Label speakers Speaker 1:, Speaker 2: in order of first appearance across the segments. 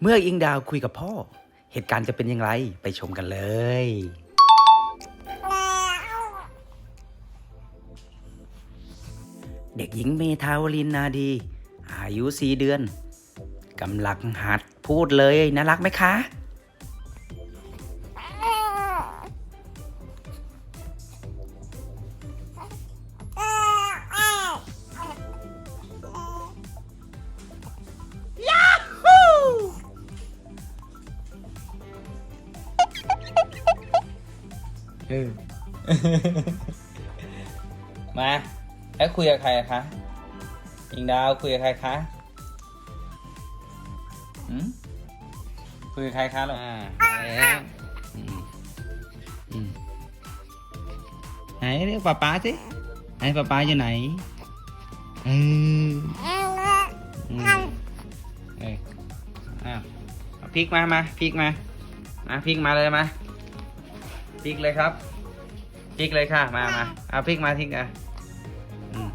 Speaker 1: เมื่ออิงดาวคุยกับพ่อ เหตุการณ์จะเป็นอย่างไรไปชมกันเลย เด็กหญิงเมทาวลินนาดี อายุสี่เดือนกำลังหัดพูดเลยน่ารักไหมคะ
Speaker 2: เออ มาแล้วคุยกับใครอะคะอิงดาวคุยกับใครคะอืมคุยกับใครคะลูกอ่ามาแล้วอืมอืมไหนเรียกป๊าป๊าสิไหนป๊าป๊าอยู่ไหนเอออืมเอ้ยอ้าวเอาพริกมามาพริกมามาพริกมาเลยมา พริกเลยครับพริกเลยค่ะ มามาเอาพริกมาทิ้งอะอืม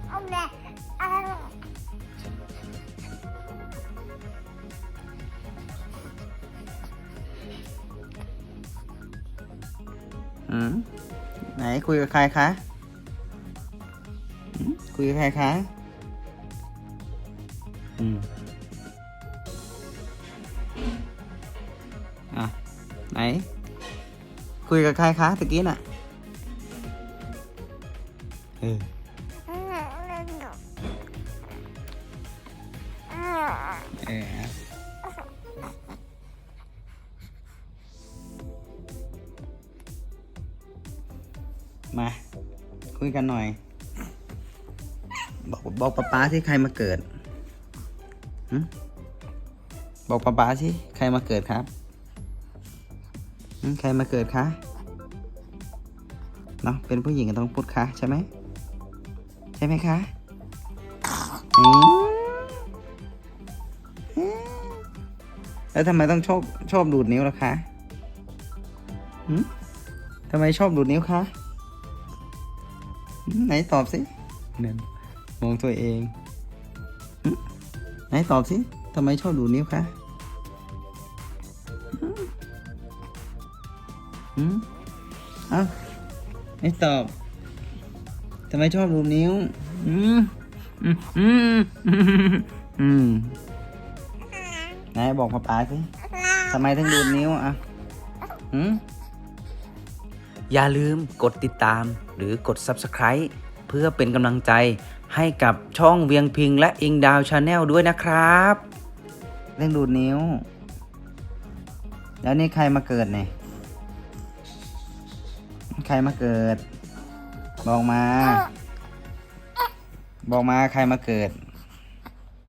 Speaker 2: อืมไหนคุยกับใครคะอืมคุยกับใครคะอืมอะไหน คุยกับใครคะตะกี้น่ะเออเออมา คุยกันหน่อย บอกบอกป๊าป๊าที่ใครมาเกิดหึบอกป๊าป๊าสิใครมาเกิดครับหึ ใครมาเกิดคะเนาะเป็นผู้หญิงก็ต้องพูดคะใช่ไหมใช่ไหมคะแล้วทำไมต้องชอบชอบดูดนิ้วล่ะคะทำไมชอบดูดนิ้วคะไหนตอบสิเนี่ยมองตัวเองไหนตอบสิทำไมชอบดูดนิ้วคะ หึหึเอ้าไม่ตอบทำไมชอบดูดนิ้ว อืมอืมอืมอืมไหนบอกป๊าป๊าสิทำไมถึงดูดนิ้วอะหืม
Speaker 1: อย่าลืมกดติดตามหรือกด Subscribe เพื่อเป็นกำลังใจให้กับช่องเวียงพิงและอิงดาวชาแนลด้วยนะครับ
Speaker 2: เรื่องดูดนิ้ว แล้วนี่ใครมาเกิดเนี่ย ใครมาเกิด บอกมา บอกมาใครมาเกิด